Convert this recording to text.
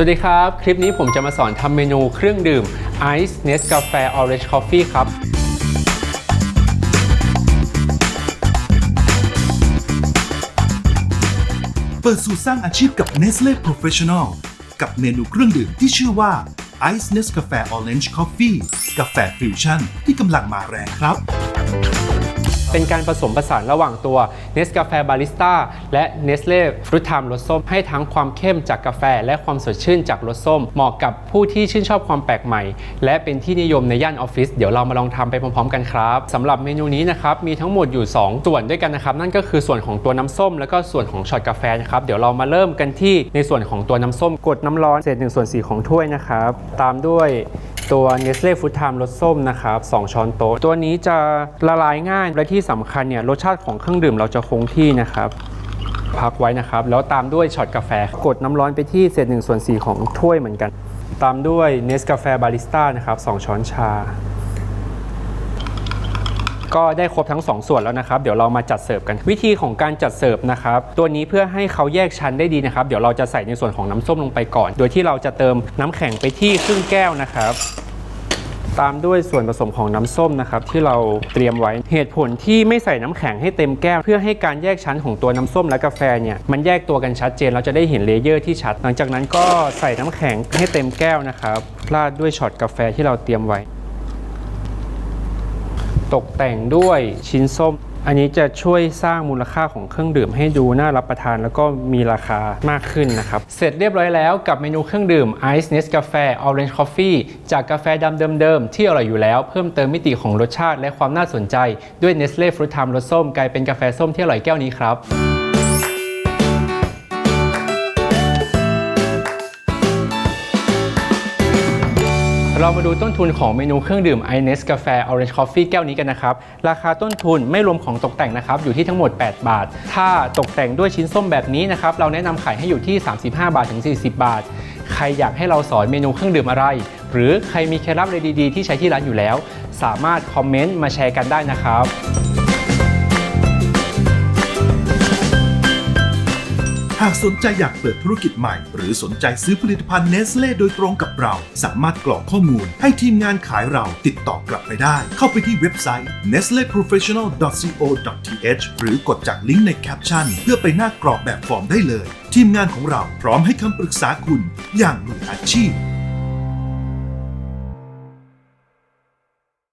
สวัสดีครับ คลิปนี้ผมจะมาสอนทำเมนูเครื่องดื่ม Ice Nescafe Orange Coffee ครับ เปิดสูตรสร้างอาชีพกับ Nestle Professional กับเมนูเครื่องดื่มที่ชื่อว่า Ice Nescafe Orange Coffee กาแฟฟิวชั่นที่กำลังมาแรงครับ เป็นการผสมผสานระหว่างตัว Nescafe Barista และ Nestle Fruit Time รสส้ม ให้ทั้งความเข้มจากกาแฟ และความสดชื่นจากรสส้ม เหมาะกับผู้ที่ชื่นชอบความแปลกใหม่ และเป็นที่นิยมในย่านออฟฟิศเดี๋ยวเรามาลองทำไปพร้อมๆกันครับสำหรับเมนูนี้นะครับมีทั้งหมดอยู่ 2 ส่วนด้วยกันนะครับ นั่นก็คือส่วนของตัวน้ำส้ม แล้วก็ส่วนของช็อตกาแฟนะครับเดี๋ยวเรามาเริ่มกันที่ในส่วนของตัวน้ำส้มกดน้ำร้อนเศษ1ส่วน4ของถ้วยนะครับตามด้วย ตัว Nestle Food Time รสส้มนะครับ2ช้อนโต๊ะ ตัวนี้จะละลายง่ายและที่สำคัญเนี่ยรสชาติของเครื่องดื่มเราจะคงที่นะครับพักไว้นะครับ แล้วตามด้วยช็อตกาแฟ กดน้ำร้อนไปที่เศษ1ส่วน4ของถ้วยเหมือนกัน ตามด้วย Nescafe Barista นะครับ2ช้อนชา ก็ได้ครบทั้ง 2 ส่วนแล้วนะครับ เดี๋ยวเรามาจัดเสิร์ฟกัน วิธีของการจัดเสิร์ฟนะครับ ตัวนี้เพื่อให้เขาแยกชั้นได้ดีนะครับ เดี๋ยวเราจะใส่ในส่วนของน้ำส้มลงไปก่อน โดยที่เราจะเติมน้ำแข็งไปที่ครึ่งแก้วนะครับ ตามด้วยส่วนผสมของน้ำส้มนะครับที่เราเตรียมไว้เหตุผลที่ไม่ใส่น้ำแข็งให้เต็มแก้ว เพื่อให้การแยกชั้นของตัวน้ำส้มและกาแฟเนี่ยมันแยกตัวกันชัดเจน เราจะได้เห็นเลเยอร์ที่ชัด หลังจากนั้นก็ใส่น้ำแข็งให้เต็มแก้วนะครับราดด้วยช็อตกาแฟที่เราเตรียมไว้ ตกแต่งด้วยชิ้นส้ม อันนี้จะช่วยสร้างมูลค่าของเครื่องดื่มให้ดูน่ารับประทานแล้วก็มีราคามากขึ้นนะครับ เสร็จเรียบร้อยแล้วกับเมนูเครื่องดื่ม Ice Nescafe Orange Coffee จากกาแฟดำเดิมๆ ที่อร่อยอยู่แล้วเพิ่มเติมมิติของรสชาติและความน่าสนใจ ด้วย Nestle Fruit Time รสส้มกลายเป็นกาแฟส้มที่อร่อยแก้วนี้ครับ เรามาดูต้นทุนของเมนูเครื่องดื่ม i n e s กาแฟ Orange Coffee แก้วนี้กันนะครับ ราคาต้นทุนไม่รวมของตกแต่งนะครับ อยู่ที่ทั้งหมด 8 บาท ถ้าตกแต่งด้วยชิ้นส้มแบบนี้นะครับ เราแนะนำขายให้อยู่ที่ 35 บาทถึง 40 บาท ใครอยากให้เราสอนเมนูเครื่องดื่มอะไร หรือใครมีเคล็ดลับอะไรดีๆ ที่ใช้ที่ร้านอยู่แล้ว สามารถคอมเมนต์มาแชร์กันได้นะครับ หากสนใจอยากเปิดธุรกิจใหม่ หรือสนใจซื้อผลิตภัณฑ์เนสเล่โดยตรงกับเรา สามารถกรอกข้อมูลให้ทีมงานขายเราติดต่อกลับไปได้ เข้าไปที่เว็บไซต์ nestleprofessional.co.th หรือกดจากลิงก์ในแคปชั่น เพื่อไปหน้ากรอกแบบฟอร์มได้เลย ทีมงานของเราพร้อมให้คำปรึกษาคุณอย่างมืออาชีพ